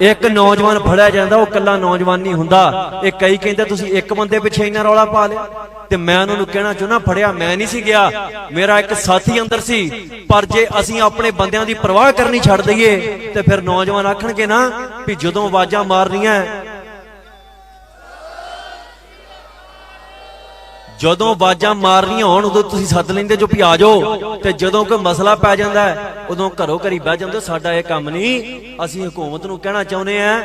ਇੱਕ ਨੌਜਵਾਨ ਫੜਿਆ ਜਾਂਦਾ, ਉਹ ਕੱਲਾ ਨੌਜਵਾਨ ਨਹੀਂ ਹੁੰਦਾ। ਇਹ ਕਈ ਕਹਿੰਦੇ ਤੁਸੀਂ ਇੱਕ ਬੰਦੇ ਪਿੱਛੇ ਇੰਨਾ ਰੌਲਾ ਪਾ ਲਿਆ। ਤੇ ਮੈਂ ਉਹਨਾਂ ਨੂੰ ਕਹਿਣਾ ਚਾਹੁੰਦਾ, ਫੜਿਆ ਮੈਂ ਨਹੀਂ ਸੀ ਗਿਆ। ਮੇਰਾ ਇੱਕ ਸਾਥੀ ਅੰਦਰ ਸੀ। ਪਰ ਜੇ ਅਸੀਂ ਆਪਣੇ ਬੰਦਿਆਂ ਦੀ ਪਰਵਾਹ ਕਰਨੀ ਛੱਡ ਦਈਏ, ਤੇ ਫਿਰ ਨੌਜਵਾਨ ਆਖਣਗੇ ਨਾ ਵੀ ਜਦੋਂ ਆਵਾਜ਼ਾਂ ਮਾਰਨੀਆਂ ਜਦੋਂ ਆਵਾਜ਼ਾਂ ਮਾਰਨੀਆਂ ਹੋਣ, ਉਦੋਂ ਤੁਸੀਂ ਸੱਦ ਲੈਂਦੇ ਜੋ ਵੀ ਆ ਜਾਓ। ਤੇ ਜਦੋਂ ਕੋਈ ਮਸਲਾ ਪੈ ਜਾਂਦਾ ਉਦੋਂ ਘਰੋਂ ਘਰੀ ਬਹਿ ਜਾਂਦੇ ਸਾਡਾ ਇਹ ਕੰਮ ਨਹੀਂ। ਅਸੀਂ ਹਕੂਮਤ ਨੂੰ ਕਹਿਣਾ ਚਾਹੁੰਦੇ ਆ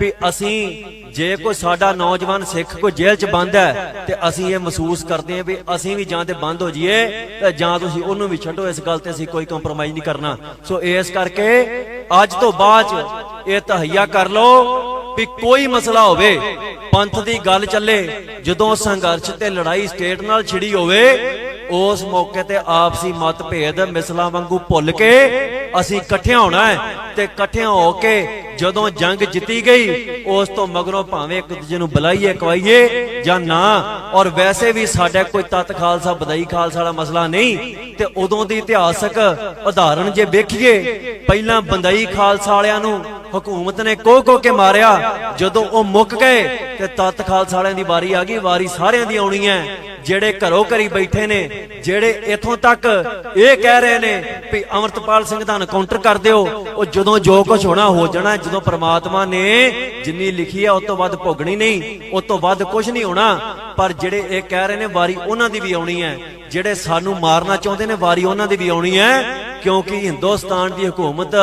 ਵੀ ਅਸੀਂ ਜੇ ਕੋਈ ਸਾਡਾ ਨੌਜਵਾਨ ਸਿੱਖ ਕੋਈ ਜੇਲ੍ਹ 'ਚ ਬੰਦ ਹੈ, ਤੇ ਅਸੀਂ ਇਹ ਮਹਿਸੂਸ ਕਰਦੇ ਹਾਂ ਵੀ ਅਸੀਂ ਵੀ ਜਾਂ ਤੇ ਬੰਦ ਹੋ ਜਾਈਏ, ਤੇ ਜਾਂ ਤੁਸੀਂ ਉਹਨੂੰ ਵੀ ਛੱਡੋ, ਇਸ ਗੱਲ ਤੇ ਅਸੀਂ ਕੋਈ ਕੰਪਰੋਮਾਈਜ਼ ਨਹੀਂ ਕਰਨਾ। ਸੋ ਇਸ ਕਰਕੇ ਅੱਜ ਤੋਂ ਬਾਅਦ 'ਚ ਇਹ ਤਹਈਆ ਕਰ ਲਓ ਵੀ ਕੋਈ ਮਸਲਾ ਹੋਵੇ, ਪੰਥ ਦੀ ਗੱਲ ਚੱਲੇ, ਜਦੋਂ ਸੰਘਰਸ਼ ਤੇ ਲੜਾਈ ਸਟੇਟ ਨਾਲ ਛਿੜੀ ਹੋਵੇ, ਉਸ ਮੌਕੇ ਤੇ ਆਪਸੀ ਮਤਭੇਦ ਮਿਸਲਾਂ ਵਾਂਗੂ ਭੁੱਲ ਕੇ ਅਸੀਂ ਇਕੱਠਿਆਂ ਹੋਣਾ ਹੈ ਤੇ ਇਕੱਠਿਆਂ ਹੋ ਕੇ ਜਦੋਂ ਜੰਗ ਜਿੱਤੀ ਗਈ, ਉਸ ਤੋਂ ਮਗਰੋਂ ਭਾਵੇਂ ਇੱਕ ਦੂਜੇ ਨੂੰ ਬੁਲਾਈਏ ਕਵਾਈਏ ਜਾਂ ਨਾ, ਔਰ ਵੈਸੇ ਵੀ ਸਾਡਾ ਕੋਈ ਤਤ ਖਾਲਸਾ ਬਦਾਈ ਖਾਲਸਾ ਵਾਲਾ ਮਸਲਾ ਨਹੀਂ, ਤੇ ਉਦੋਂ ਦੀ ਇਤਿਹਾਸਕ ਉਦਾਹਰਣ ਜੇ ਵੇਖੀਏ, ਪਹਿਲਾਂ ਬੰਦਾਈ ਖਾਲਸਾ ਵਾਲਿਆਂ ਨੂੰ ਹਕੂਮਤ ਨੇ ਕੋਹ ਕੋਹ ਕੇ ਮਾਰਿਆ। ਜਦੋਂ ਉਹ ਮੁੱਕ ਗਏ, ਤੇ ਤਤ ਖਾਲਸਾ ਵਾਲਿਆਂ ਦੀ ਵਾਰੀ ਆ ਗਈ, ਵਾਰੀ ਸਾਰਿਆਂ ਦੀ ਆਉਣੀ ਹੈ। ਜਿਹੜੇ ਘਰੋਂ ਘਰੀ ਬੈਠੇ ਨੇ, ਜਿਹੜੇ ਇਥੋਂ ਤੱਕ ਇਹ ਕਹਿ ਰਹੇ ਨੇ ਵੀ ਅਮਰਤਪਾਲ ਸਿੰਘ ਦਾ ਐਨਕਾਊਂਟਰ ਕਰ ਦਿਓ, ਉਹ ਜਦੋਂ ਜੋ ਕੁਝ ਹੋਣਾ ਹੋ ਜਾਣਾ, ਜਦੋਂ ਪ੍ਰਮਾਤਮਾ ਨੇ ਜਿੰਨੀ ਲਿਖੀ ਹੈ ਉਸ ਤੋਂ ਵੱਧ ਭੋਗਣੀ ਨਹੀਂ, ਉਸ ਤੋਂ ਵੱਧ ਕੁਝ ਨਹੀਂ ਹੋਣਾ। ਪਰ ਜਿਹੜੇ ਇਹ ਕਹਿ ਰਹੇ ਨੇ, ਵਾਰੀ ਉਹਨਾਂ ਦੀ ਵੀ ਆਉਣੀ ਹੈ। ਜਿਹੜੇ ਸਾਨੂੰ ਮਾਰਨਾ ਚਾਹੁੰਦੇ ਨੇ, ਵਾਰੀ ਉਹਨਾਂ ਦੀ ਵੀ ਆਉਣੀ ਹੈ। ਕਿਉਂਕਿ ਹਿੰਦੁਸਤਾਨ ਦੀ ਹਕੂਮਤ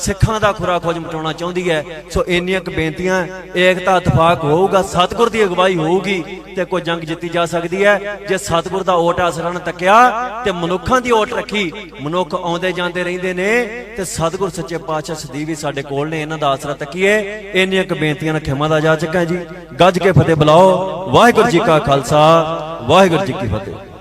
ਸਿੱਖਾਂ ਦਾ ਖੁਰਾ ਖੋਜ ਮਟਾਉਣਾ ਚਾਹੁੰਦੀ ਹੈ। ਸੋ ਇੰਨੀਆਂ ਕੁ ਬੇਨਤੀਆਂ, ਏਕਤਾ, ਇਤਫਾਕ ਹੋਊਗਾ, ਸਤਿਗੁਰ ਦੀ ਅਗਵਾਈ ਹੋਊਗੀ ਤੇ ਕੋਈ ਜੰਗ ਜਿੱਤੀ ਜਾ ਸਕਦੀ ਹੈ। ਜੇ ਸਤਿਗੁਰ ਦਾ ਓਟ ਆਸਰਾ ਨਾ ਤੱਕਿਆ ਤੇ ਮਨੁੱਖਾਂ ਦੀ ਓਟ ਰੱਖੀ, ਮਨੁੱਖ ਆਉਂਦੇ ਜਾਂਦੇ ਰਹਿੰਦੇ ਨੇ ਤੇ ਸਤਿਗੁਰ ਸੱਚੇ ਪਾਤਸ਼ਾਹ ਸਦੀ ਵੀ ਸਾਡੇ ਕੋਲ ਨੇ, ਇਹਨਾਂ ਦਾ ਆਸਰਾ ਤੱਕੀਏ ਇੰਨੀਆਂ ਕੁ ਬੇਨਤੀਆਂ ਨਾਲ ਖਿਮਾ ਦਾ ਜਾ ਚੱਕਾ ਜੀ। ਗੱਜ ਕੇ ਫਤਿਹ ਬੁਲਾਓ। ਵਾਹਿਗੁਰੂ ਜੀ ਕਾ ਖਾਲਸਾ, ਵਾਹਿਗੁਰੂ ਜੀ ਕੀ ਫਤਿਹ।